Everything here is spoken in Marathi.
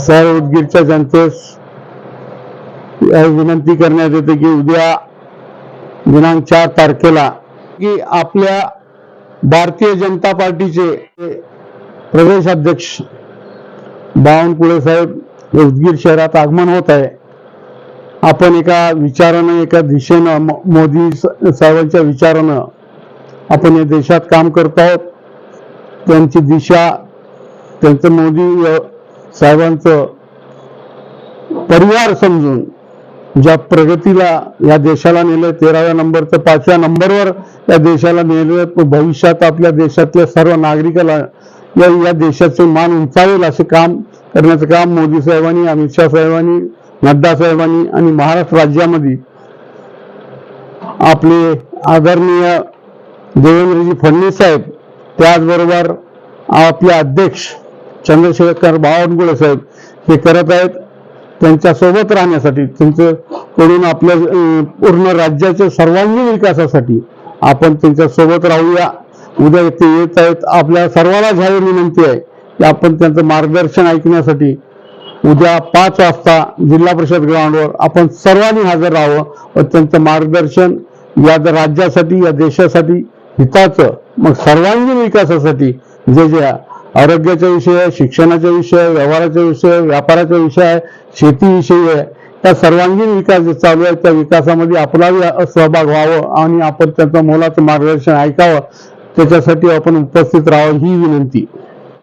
सर उदगीरच्या जनतेस या विनंती करण्यात येते की उद्या दिनांक चार तारखेला की आपल्या भारतीय जनता पार्टीचे प्रदेश अध्यक्ष बावनकुळे साहेब हे उदगीर शहरात आगमन होत आहे. आपण एका विचारानं एका दिशेनं मोदी साहेबांच्या विचारानं आपण या देशात काम करत आहोत. त्यांची दिशा त्यांचं मोदी साहेबांचं परिवार समजून ज्या प्रगतीला या देशाला नेलं तेराव्या नंबर तर पाचव्या नंबरवर या देशाला नेलं भविष्यात आपल्या देशातल्या सर्व नागरिकाला या या देशाचे मान उंचावेल असे काम करण्याचं काम मोदी साहेबांनी अमित शाह साहेबांनी नड्डा साहेबांनी आणि महाराष्ट्र राज्यामध्ये आपले आदरणीय देवेंद्रजी फडणवीस साहेब त्याचबरोबर आपले अध्यक्ष चंद्रशेखर बावनकुळे साहेब हे करत आहेत. त्यांच्यासोबत राहण्यासाठी त्यांचं कडून आपल्या पूर्ण राज्याच्या सर्वांगीण विकासासाठी आपण त्यांच्यासोबत राहूया. उद्या ते येत आहेत. आपल्या सर्वांना झाली विनंती आहे की आपण त्यांचं मार्गदर्शन ऐकण्यासाठी उद्या पाच वाजता जिल्हा परिषद ग्राउंडवर आपण सर्वांनी हजर राहावं व त्यांचं मार्गदर्शन या राज्यासाठी या देशासाठी हिताचं मग सर्वांगीण विकासासाठी जे जे आरोग्याचा विषय आहे शिक्षणाचा विषय आहे व्यवहाराचा विषय आहे व्यापाराचा विषय आहे शेतीविषयी आहे. त्या सर्वांगीण विकास जे चालू आहे त्या विकासामध्ये आपलाही सहभाग व्हावं आणि आपण त्यांचं मोलाचं मार्गदर्शन ऐकावं. त्याच्यासाठी आपण उपस्थित राहावं ही विनंती.